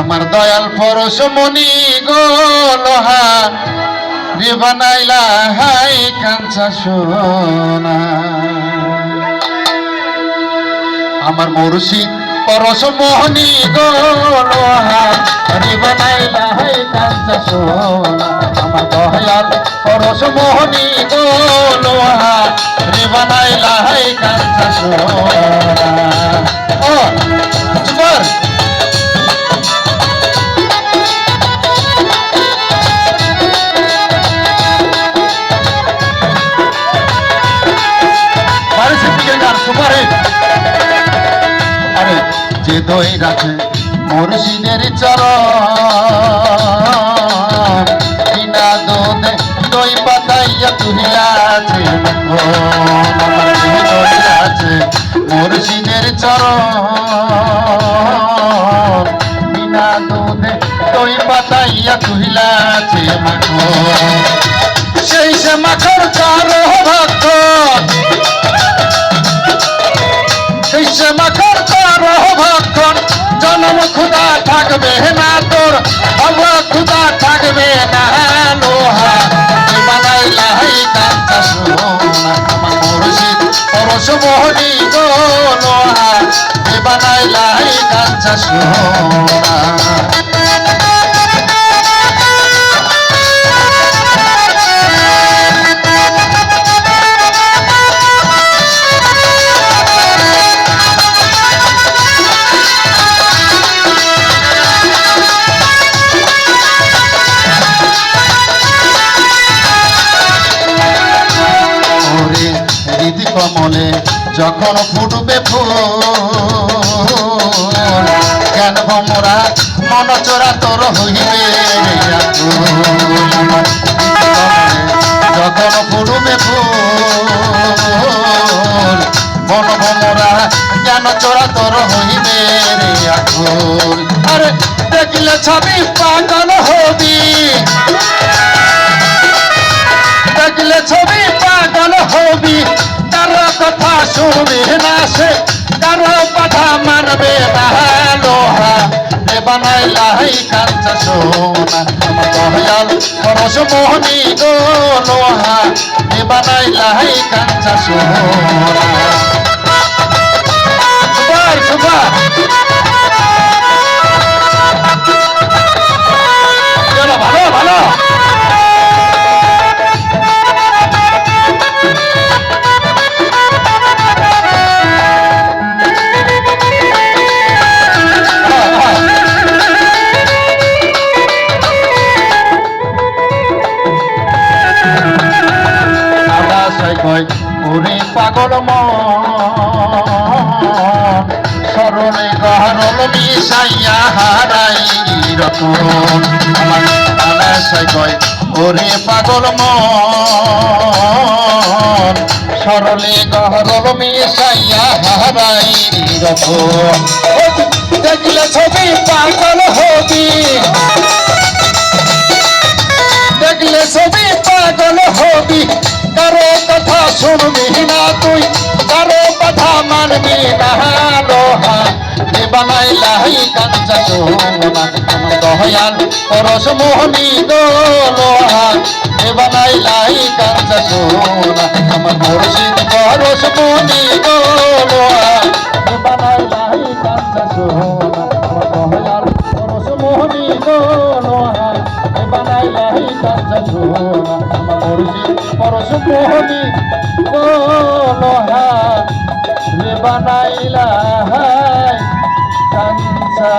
আমার দয়াল পরশ মনি গো লোহা বানাইলা হাই কাঞ্চা সোনা। আমার মুর্শিদ পরশ মোহনী গো লোহা রে বানাইলা হাই কাঞ্চা সোনা। আমার দয়াল পরশ মোহনী গো লোহা রে বানাইলা হাই কাঞ্চা সোনা। সুপার। আরে, যে দই রাখে মুর্শিদের চরণ, বিনা দোদে দই পাতাইয়া তুহিয়াছে আছে মুর্শিদের চরণ, বিনা দুধে দই পাতাইয়া তুহিলাছে মাখো সেই সে মাখর চারো ভক্ত শিষ্য মাখর তোর ভক্ষণ জন্ম খুদা থাকবে না তোর অব খুদা থাকবে না লোহা বানাই লাই কাঞ্চা সোনা আমার মুর্শিদ পরশ মোহনী গো লোহা বানাই লাই কাঞ্চা সোনা কমলে যখন ফুটবে ফুল জ্ঞান ভমরা মন চোরা তোর হইবে যখন ফুটবে ফুল, মন ভমরা জ্ঞান চোরা তোর হইবে রে আরে, দেখলে ছবি পাগল কথা শুনবি না সে কারও কথা মানবে না। লোহা রে বানাইলা হাই কাঞ্চা সোনা আমার দয়াল পরশ মোহনী গো, লোহা রে বানাইলা কাঞ্চা সোনা। কয় ওরে পাগল সরলে গহরল মিশাইয়া হারাই রতন। আমার আলাসাই কয়, ওরে পাগল মন সরলে গহরল মিশাইয়া হারাই রতন। দেখলে ছবি, পাগল শুনবি না তুই, কারও কথা মানবি না লোহা। এ কাঞ্চা আমার দয়াল পরশ মোহনী গো লোহা। এ বানাইলা হাই কাঞ্চা সোনা আমার মুর্শিদ পরশ মোহনী গো লোহা। এ বানাইলা হাই কাঞ্চা সোনা আমার দয়াল পরশ মোহনী গো এ বানাইলা কাঞ্চা সোনা আমার মুর্শিদ পরশ মোহনী গো রে বানাইলা হাই কাঞ্চা